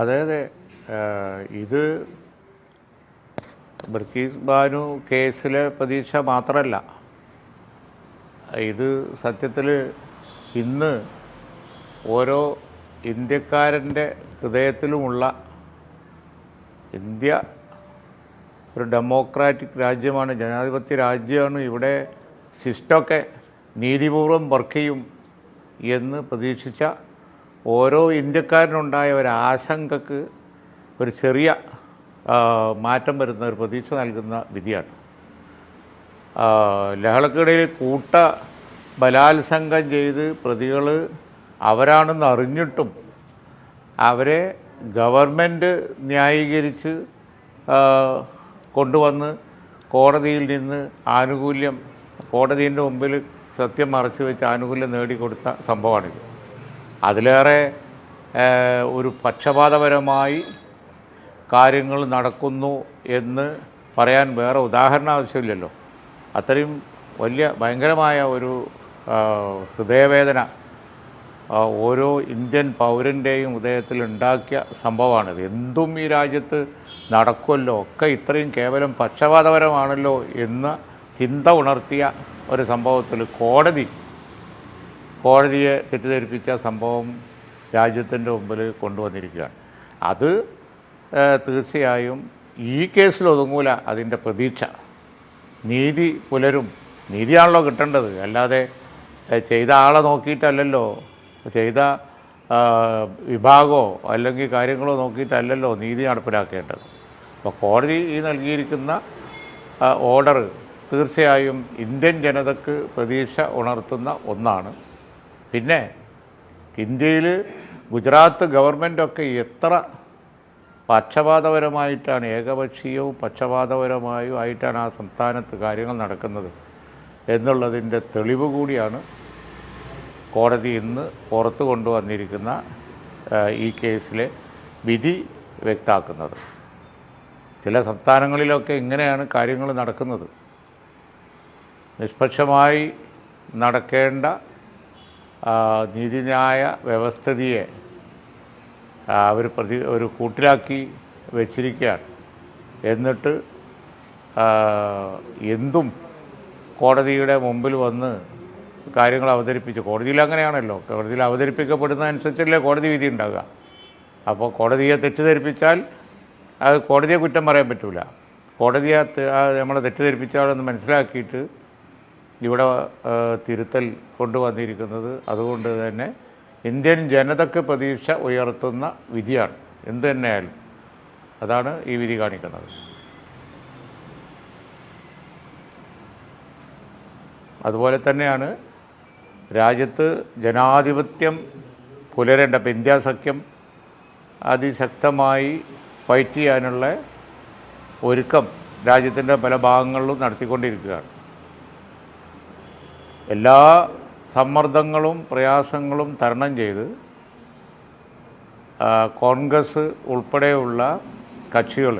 അതായത് അതെ ഇത് ബർക്കീസ് ബാനു കേസിലെ പ്രതീക്ഷ മാത്രമല്ല. ഇത് സത്യത്തിൽ ഇന്ന് ഓരോ ഇന്ത്യക്കാരന്റെ ഹൃദയത്തിലുമുള്ള ഇന്ത്യ ഒരു ഡെമോക്രാറ്റിക് രാജ്യമാണ് ജനാധിപത്യ രാജ്യമാണ് ഇവിടെ സിസ്റ്റമൊക്കെ നീതിപൂർവം വർക്ക് ചെയ്യും എന്ന് പ്രതീക്ഷിച്ച ഓരോ ഇന്ത്യക്കാരനുണ്ടായ ഒരു ആശങ്കക്ക് ഒരു ചെറിയ മാറ്റം വരുന്ന ഒരു പ്രതീക്ഷ നൽകുന്ന വിധിയാണ്. ലഹളക്കിടയിൽ കൂട്ട ബലാത്സംഗം ചെയ്ത് പ്രതികൾ അവരാണെന്ന് അറിഞ്ഞിട്ടും അവരെ ഗവൺമെന്റ് ന്യായീകരിച്ച് കൊണ്ടുവന്ന് കോടതിയിൽ നിന്ന് ആനുകൂല്യം കോടതിന്റെ മുമ്പിൽ സത്യം മറച്ചു വെച്ച് ആനുകൂല്യം നേടിക്കൊടുത്ത സംഭവമാണിത്. അതിലേറെ ഒരു പക്ഷപാതപരമായി കാര്യങ്ങൾ നടക്കുന്നു എന്ന് പറയാൻ വേറെ ഉദാഹരണം ആവശ്യമില്ലല്ലോ. അത്രയും വലിയ ഭയങ്കരമായ ഒരു ഹൃദയവേദന ഓരോ ഇന്ത്യൻ പൗരന്റെയും ഹൃദയത്തിൽ ഉണ്ടാക്കിയ സംഭവമാണിത് എന്തും ഈ രാജ്യത്ത് നടക്കുമല്ലോ ഒക്കെ ഇത്രയും കേവലം പക്ഷപാതപരമാണല്ലോ എന്ന ചിന്ത ഉണർത്തിയ ഒരു സംഭവത്തിൽ കോടതി കോടതിയെ തെറ്റിദ്ധരിപ്പിച്ച സംഭവം രാജ്യത്തിന്റെ മുമ്പിൽ കൊണ്ടുവന്നിരിക്കുകയാണ്. അത് തീർച്ചയായും ഈ കേസിൽ ഒതുങ്ങൂല അതിന്റെ പ്രതീക്ഷ. നീതി പുലരും. നീതിയാണല്ലോ കിട്ടേണ്ടത്. അല്ലാതെ ചെയ്ത ആളെ നോക്കിയിട്ടല്ലല്ലോ ചെയ്ത വിഭാഗമോ അല്ലെങ്കിൽ കാര്യങ്ങളോ നോക്കിയിട്ടല്ലല്ലോ നീതി നടപ്പിലാക്കേണ്ടത്. അപ്പോൾ കോടതി ഈ നൽകിയിരിക്കുന്ന ഓർഡർ തീർച്ചയായും ഇന്ത്യൻ ജനതക്ക് പ്രതീക്ഷ ഉണർത്തുന്ന ഒന്നാണ്. പിന്നെ ഇന്ത്യയിൽ ഗുജറാത്ത് ഗവൺമെന്റൊക്കെ എത്ര പക്ഷപാതപരമായിട്ടാണ് ഏകപക്ഷീയവും പക്ഷപാതപരമായും ആയിട്ടാണ് ആ സംസ്ഥാനത്ത് കാര്യങ്ങൾ നടക്കുന്നത് എന്നുള്ളതിന്റെ തെളിവ് കൂടിയാണ് കോടതി ഇന്ന് പുറത്തു കൊണ്ടുവന്നിരിക്കുന്ന ഈ കേസിലെ വിധി വ്യക്താക്കുന്നത്. ചില സംസ്ഥാനങ്ങളിലൊക്കെ ഇങ്ങനെയാണ് കാര്യങ്ങൾ നടക്കുന്നത്. നിഷ്പക്ഷമായി നടക്കേണ്ട നീതിന്യായ വ്യവസ്ഥിതിയെ അവർ പ്രതി ഒരു കൂട്ടിലാക്കി വെച്ചിരിക്കുകയാണ്. എന്നിട്ട് എന്തും കോടതിയുടെ മുമ്പിൽ വന്ന് കാര്യങ്ങൾ അവതരിപ്പിച്ചു. കോടതിയിൽ അങ്ങനെയാണല്ലോ. കോടതിയിൽ അവതരിപ്പിക്കപ്പെടുന്ന അനുസരിച്ചല്ലേ കോടതി വിധി ഉണ്ടാകുക അപ്പോൾ കോടതിയെ തെറ്റിദ്ധരിപ്പിച്ചാൽ അത് കോടതിയെ കുറ്റം പറയാൻ പറ്റില്ല കോടതിയെ നമ്മളെ തെറ്റിദ്ധരിപ്പിച്ചാണെന്ന് മനസ്സിലാക്കിയിട്ട് ഇവിടെ തിരുത്തൽ കൊണ്ടുവന്നിരിക്കുന്നത് അതുകൊണ്ട് തന്നെ ഇന്ത്യൻ ജനതയ്ക്ക് പ്രതീക്ഷ ഉയർത്തുന്ന വിധിയാണ്. എന്ത് തന്നെയായാലും അതാണ് ഈ വിധി കാണിക്കുന്നത്. അതുപോലെ തന്നെയാണ് രാജ്യത്ത് ജനാധിപത്യം പുലരേണ്ട ഇപ്പം ഇന്ത്യ സഖ്യം അതിശക്തമായി ഫൈറ്റ് ചെയ്യാനുള്ള ഒരുക്കം രാജ്യത്തിന്റെ പല ഭാഗങ്ങളിലും നടത്തിക്കൊണ്ടിരിക്കുകയാണ്. എല്ലാ സമ്മർദ്ദങ്ങളും പ്രയാസങ്ങളും തരണം ചെയ്ത് കോൺഗ്രസ് ഉൾപ്പെടെയുള്ള കക്ഷികൾ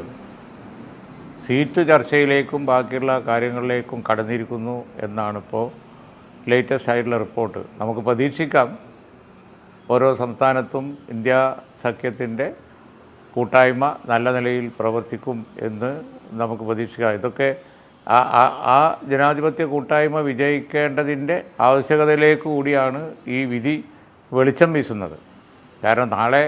സീറ്റ് ചർച്ചയിലേക്കും ബാക്കിയുള്ള കാര്യങ്ങളിലേക്കും കടന്നിരിക്കുന്നു എന്നാണിപ്പോൾ ലേറ്റസ്റ്റ് ആയിട്ടുള്ള റിപ്പോർട്ട്. നമുക്ക് പ്രതീക്ഷിക്കാം ഓരോ സംസ്ഥാനത്തും ഇന്ത്യ സഖ്യത്തിന്റെ കൂട്ടായ്മ നല്ല നിലയിൽ പ്രവർത്തിക്കും എന്ന് നമുക്ക് പ്രതീക്ഷിക്കാം. ഇതൊക്കെ ആ ആ- ജനാധിപത്യ കൂട്ടായ്മ വിജയിക്കേണ്ടതിന്റെ ആവശ്യകതയിലേക്ക് കൂടിയാണ് ഈ വിധി വെളിച്ചം വീശുന്നത്. കാരണം നാളെ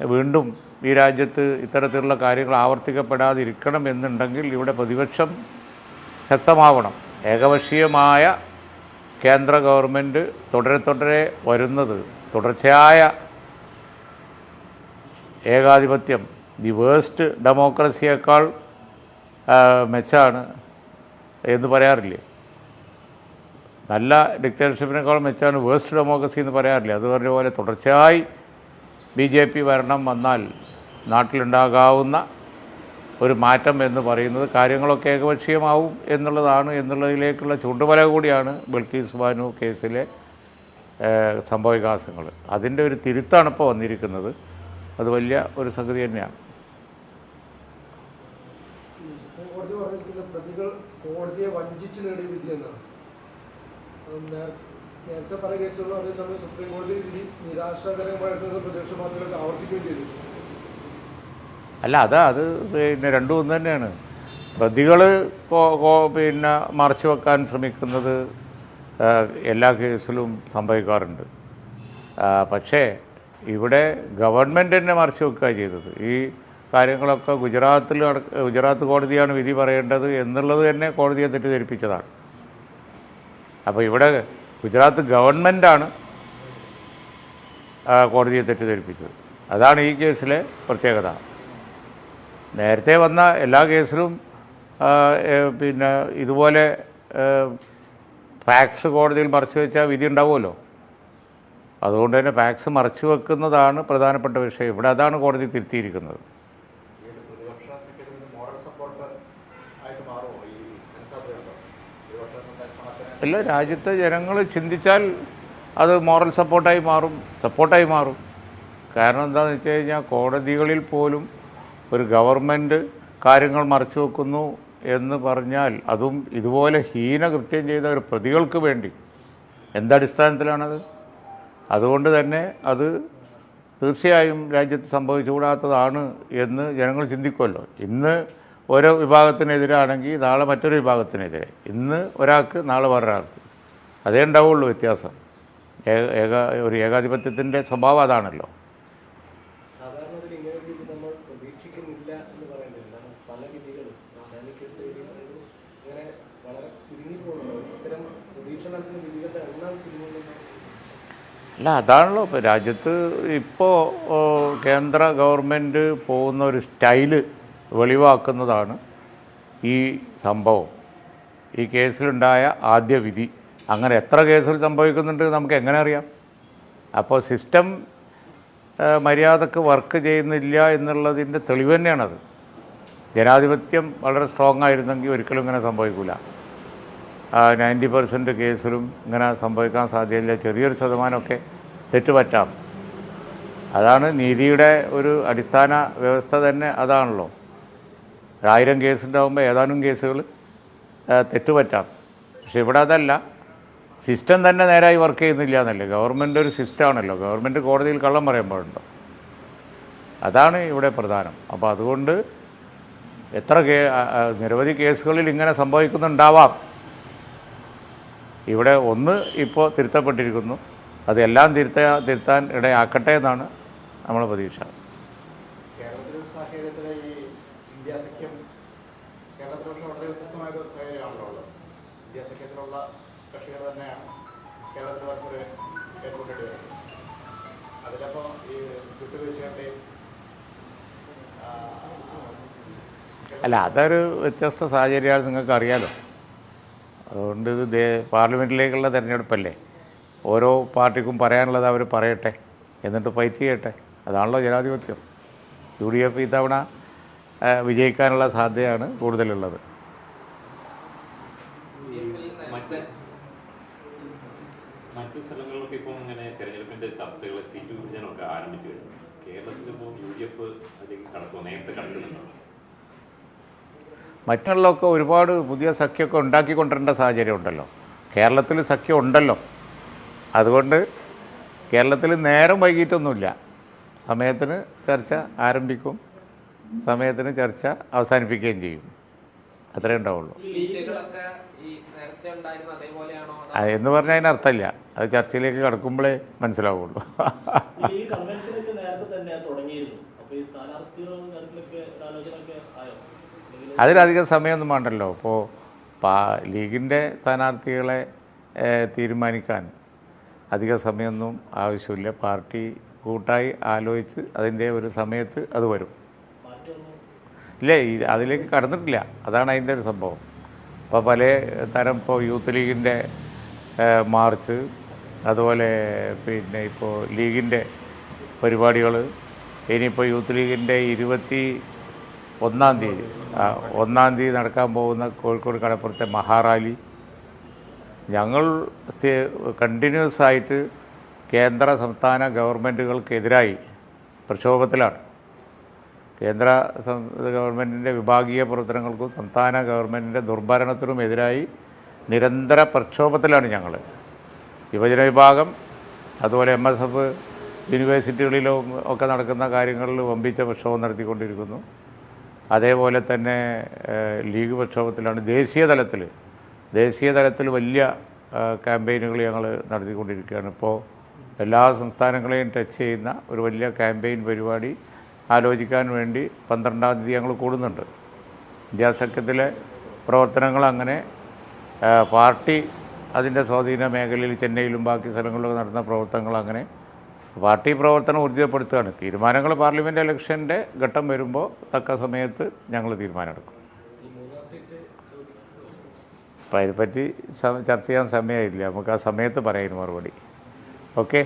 വീണ്ടും ഈ രാജ്യത്ത് ഇത്തരത്തിലുള്ള കാര്യങ്ങൾ ആവർത്തിക്കപ്പെടാതിരിക്കണം എന്നുണ്ടെങ്കിൽ ഇവിടെ പ്രതിപക്ഷം ശക്തമാവണം. ഏകപക്ഷീയമായ കേന്ദ്ര ഗവൺമെന്റ് തുടരെ തുടരെ വരുന്നത് തുടർച്ചയായ ഏകാധിപത്യം ദി വേസ്റ്റ് ഡെമോക്രസിയേക്കാൾ ആ, മെച്ചാണ് എന്ന് പറയാറില്ലേ? നല്ല ഡിക്റ്റേറ്റർഷിപ്പിനേക്കാൾ മെച്ചമാണ് വേസ്റ്റ് ഡെമോക്രസി എന്ന് പറയാറില്ലേ? അത് പറഞ്ഞ പോലെ തുടർച്ചയായി ബി ജെ പി ഭരണം വന്നാൽ നാട്ടിലുണ്ടാകാവുന്ന ഒരു മാറ്റം എന്ന് പറയുന്നത് കാര്യങ്ങളൊക്കെ ഏകപക്ഷീയമാവും എന്നുള്ളതാണ് എന്നുള്ളതിലേക്കുള്ള ചൂണ്ടുപല കൂടിയാണ് ബിൽക്കീസ് ബാനു കേസിലെ സംഭവവികാസങ്ങൾ. അതിന്റെ ഒരു തിരുത്താണ് ഇപ്പോൾ വന്നിരിക്കുന്നത്. അത് വലിയ ഒരു സംഗതി തന്നെയാണ് സുപ്രീം കോടതി പറഞ്ഞിരിക്കുന്ന പ്രതികൾ കോടതിയെ വഞ്ചിച്ച് നേടിയ വിധി എന്നാണ്. നേരത്തെ പല കേസുകളിലും അതേസമയം സുപ്രീം കോടതി വിധി നിരാശാകരമായിട്ടുള്ള പ്രതിപക്ഷ പാർട്ടികൾക്ക് ആവർത്തിക്കുകയും ചെയ്തു. അല്ല അതാ അത് പിന്നെ രണ്ടും ഒന്ന് തന്നെയാണ്. പ്രതികൾ പിന്നെ മറച്ചു വെക്കാൻ ശ്രമിക്കുന്നത് എല്ലാ കേസിലും സംഭവിക്കാറുണ്ട്. പക്ഷേ ഇവിടെ ഗവൺമെന്റ് തന്നെ മറച്ചു വെക്കുക ചെയ്തത്. ഈ കാര്യങ്ങളൊക്കെ ഗുജറാത്തിൽ ഗുജറാത്ത് കോടതിയാണ് വിധി പറയേണ്ടത് എന്നുള്ളത് തന്നെ കോടതിയെ തെറ്റിദ്ധരിപ്പിച്ചതാണ്. അപ്പോൾ ഇവിടെ ഗുജറാത്ത് ഗവൺമെന്റാണ് കോടതിയെ തെറ്റിദ്ധരിപ്പിച്ചത്. അതാണ് ഈ കേസിലെ പ്രത്യേകത. നേരത്തെ വന്ന എല്ലാ കേസിലും പിന്നെ ഇതുപോലെ ഫാക്സ് കോടതിയിൽ മറച്ചു വെച്ചാൽ വിധി ഉണ്ടാവുമല്ലോ. അതുകൊണ്ട് തന്നെ ഫാക്സ് മറച്ചു വെക്കുന്നതാണ് പ്രധാനപ്പെട്ട വിഷയം. ഇവിടെ അതാണ് കോടതി തിരുത്തിയിരിക്കുന്നത് ഈ ഒരു പ്രതിപക്ഷ സെക്രട്ടറി മോറൽ സപ്പോർട്ട് ആയിട്ട് മാറുമോ ഈ മനസ്സാധ്യതയുണ്ടോ പ്രതിപക്ഷ അല്ല രാജ്യത്തെ ജനങ്ങൾ ചിന്തിച്ചാൽ അത് മോറൽ സപ്പോർട്ടായി മാറും സപ്പോർട്ടായി മാറും. കാരണം എന്താണെന്ന് വെച്ച് കഴിഞ്ഞാൽ കോടതികളിൽ പോലും ഒരു ഗവൺമെന്റ് കാര്യങ്ങൾ മറച്ചു വെക്കുന്നു എന്ന് പറഞ്ഞാൽ അതും ഇതുപോലെ ഹീനകൃത്യം ചെയ്ത ഒരു പ്രതികൾക്ക് വേണ്ടി. എന്തടിസ്ഥാനത്തിലാണത് അതുകൊണ്ട് തന്നെ അത് തീർച്ചയായും രാജ്യത്ത് സംഭവിച്ചുകൂടാത്തതാണ് എന്ന് ജനങ്ങൾ ചിന്തിക്കുമല്ലോ. ഇന്ന് ഓരോ വിഭാഗത്തിനെതിരാണെങ്കിൽ നാളെ മറ്റൊരു വിഭാഗത്തിനെതിരെ. ഇന്ന് ഒരാൾക്ക് നാളെ വേറൊരാൾക്ക്. അതേ ഉണ്ടാവുള്ളൂ വ്യത്യാസം. ഏക ഏക ഒരു ഏകാധിപത്യത്തിന്റെ സ്വഭാവം അതാണല്ലോ. അല്ല അതാണല്ലോ. ഇപ്പോൾ രാജ്യത്ത് ഇപ്പോൾ കേന്ദ്ര ഗവൺമെന്റ് പോകുന്ന ഒരു സ്റ്റൈൽ വെളിവാക്കുന്നതാണ് ഈ സംഭവം. ഈ കേസിലുണ്ടായ ആദ്യ വിധി. അങ്ങനെ എത്ര കേസുകൾ സംഭവിക്കുന്നുണ്ട് നമുക്ക് എങ്ങനെ അറിയാം? അപ്പോൾ സിസ്റ്റം മര്യാദയ്ക്ക് വർക്ക് ചെയ്യുന്നില്ല എന്നുള്ളതിന്റെ തെളിവ് തന്നെയാണത്. ജനാധിപത്യം വളരെ സ്ട്രോങ് ആയിരുന്നെങ്കിൽ ഒരിക്കലും ഇങ്ങനെ സംഭവിക്കില്ല നയന്റി പെർസെന്റ് കേസിലും ഇങ്ങനെ സംഭവിക്കാൻ സാധ്യതയില്ല. ചെറിയൊരു ശതമാനമൊക്കെ തെറ്റുപറ്റാം. അതാണ് നീതിയുടെ ഒരു അടിസ്ഥാന വ്യവസ്ഥ തന്നെ അതാണല്ലോ. ഒരായിരം കേസ് ഉണ്ടാകുമ്പോൾ ഏതാനും കേസുകൾ തെറ്റുപറ്റാം പക്ഷെ ഇവിടെ അതല്ല. സിസ്റ്റം തന്നെ നേരായി വർക്ക് ചെയ്യുന്നില്ല എന്നല്ലേ. ഗവൺമെന്റ് ഒരു സിസ്റ്റമാണല്ലോ ഗവൺമെന്റ് കോടതിയിൽ കള്ളം പറയാൻ അതാണ് ഇവിടെ പ്രധാനം. അപ്പോൾ അതുകൊണ്ട് എത്ര കേ നിരവധി കേസുകളിൽ ഇങ്ങനെ സംഭവിക്കുന്നുണ്ടാവാം. ഇവിടെ ഒന്ന് ഇപ്പോൾ തിരുത്തപ്പെട്ടിരിക്കുന്നു. അതെല്ലാം തിരുത്ത തിരുത്താൻ ഇടയാക്കട്ടെ എന്നാണ് നമ്മൾ പ്രതീക്ഷ. അല്ല അതൊരു വ്യത്യസ്ത സാഹചര്യമാണ് നിങ്ങൾക്ക് അറിയാലോ അതുകൊണ്ട് ഇത് പാർലമെന്റിലേക്കുള്ള തിരഞ്ഞെടുപ്പല്ലേ. ഓരോ പാർട്ടിക്കും പറയാനുള്ളത് അവർ പറയട്ടെ എന്നിട്ട് ഫൈറ്റ് ചെയ്യട്ടെ. അതാണല്ലോ ജനാധിപത്യം. യു ഡി എഫ് ഇത്തവണ വിജയിക്കാനുള്ള സാധ്യതയാണ് കൂടുതലുള്ളത്. മറ്റ് കേരളത്തിൽ നേരത്തെ മറ്റുള്ളതൊക്കെ ഒരുപാട് പുതിയ സഖ്യമൊക്കെ ഉണ്ടാക്കിക്കൊണ്ടിരേണ്ട സാഹചര്യം ഉണ്ടല്ലോ. കേരളത്തിൽ സഖ്യം ഉണ്ടല്ലോ. അതുകൊണ്ട് കേരളത്തിൽ നേരം വൈകിട്ടൊന്നുമില്ല. സമയത്തിന് ചർച്ച ആരംഭിക്കും. സമയത്തിന് ചർച്ച അവസാനിപ്പിക്കുകയും ചെയ്യും. അത്രേ ഉണ്ടാവുള്ളൂ. സീറ്റുകളൊക്കെ ഈ നേരത്തെ ഉണ്ടായിരുന്ന അതേപോലെയാണോ എന്ന് പറഞ്ഞാൽ അതിനർത്ഥമില്ല. അത് ചർച്ചയിലേക്ക് കടക്കുമ്പോഴേ മനസ്സിലാവുള്ളൂ ഈ കൺവെൻഷനൊക്കെ നേരത്തെ തന്നെ തുടങ്ങിയിരുന്നു അപ്പൊ ഈ സ്ഥാനാർത്ഥികളുടെ കാര്യത്തിലൊക്കെ ഒരു ആലോചനയൊക്കെ ആയോ അല്ലെങ്കിൽ അതിലധികം സമയമൊന്നും വേണ്ടല്ലോ. ഇപ്പോൾ പാ ലീഗിന്റെ സ്ഥാനാർത്ഥികളെ തീരുമാനിക്കാൻ അധിക സമയമൊന്നും ആവശ്യമില്ല. പാർട്ടി കൂട്ടായി ആലോചിച്ച് അതിന്റെ ഒരു സമയത്ത് അത് വരും. ഇല്ല ഇല്ലേ അതിലേക്ക് കടന്നിട്ടില്ല. അതാണ് അതിന്റെ ഒരു സംഭവം. ഇപ്പോൾ പല തരം ഇപ്പോൾ യൂത്ത് ലീഗിന്റെ മാർച്ച് അതുപോലെ പിന്നെ ഇപ്പോൾ ലീഗിന്റെ പരിപാടികൾ ഇനിയിപ്പോൾ യൂത്ത് ലീഗിന്റെ ഇരുപത്തി ഒന്നാം തീയതി ഒന്നാം തീയതി നടക്കാൻ പോകുന്ന കോഴിക്കോട് കടപ്പുറത്തെ മഹാറാലി. ഞങ്ങൾ കണ്ടിന്യൂസ് ആയിട്ട് കേന്ദ്ര സംസ്ഥാന ഗവൺമെന്റുകൾക്കെതിരായി പ്രക്ഷോഭത്തിലാണ്. കേന്ദ്ര ഗവൺമെന്റിന്റെ വിഭാഗീയ പ്രവർത്തനങ്ങൾക്കും സംസ്ഥാന ഗവൺമെന്റിന്റെ ദുർഭരണത്തിനും എതിരായി നിരന്തര പ്രക്ഷോഭത്തിലാണ് ഞങ്ങൾ യുവജന വിഭാഗം അതുപോലെ എം എസ് എഫ് യൂണിവേഴ്സിറ്റികളിലും ഒക്കെ നടക്കുന്ന കാര്യങ്ങളിൽ വമ്പിച്ച പ്രക്ഷോഭം നടത്തിക്കൊണ്ടിരിക്കുന്നു. അതേപോലെ തന്നെ ലീഗ് പ്രക്ഷോഭത്തിലാണ് ദേശീയ തലത്തിൽ ദേശീയ തലത്തിൽ വലിയ ക്യാമ്പയിനുകൾ ഞങ്ങൾ നടത്തിക്കൊണ്ടിരിക്കുകയാണ്. ഇപ്പോൾ എല്ലാ സംസ്ഥാനങ്ങളെയും ടച്ച് ചെയ്യുന്ന ഒരു വലിയ ക്യാമ്പയിൻ പരിപാടി ആലോചിക്കാൻ വേണ്ടി പന്ത്രണ്ടാം തീയതി ഞങ്ങൾ കൂടുന്നുണ്ട്. വിദ്യാസഖ്യത്തിലെ സഖ്യത്തിലെ പ്രവർത്തനങ്ങൾ അങ്ങനെ പാർട്ടി അതിന്റെ സ്വാധീന മേഖലയിൽ ചെന്നൈയിലും ബാക്കി സ്ഥലങ്ങളിലൊക്കെ നടന്ന പ്രവർത്തനങ്ങൾ അങ്ങനെ പാർട്ടി പ്രവർത്തനം ഊർജിതപ്പെടുത്തുകയാണ് തീരുമാനങ്ങൾ പാർലമെന്റ് ഇലക്ഷന്റെ ഘട്ടം വരുമ്പോൾ തക്ക സമയത്ത് ഞങ്ങൾ തീരുമാനമെടുക്കും. അപ്പോൾ അതിനെപ്പറ്റി ചർച്ച ചെയ്യാൻ സമയമില്ല. നമുക്ക് ആ സമയത്ത് പറയാൻ മറുപടി. ഓക്കെ?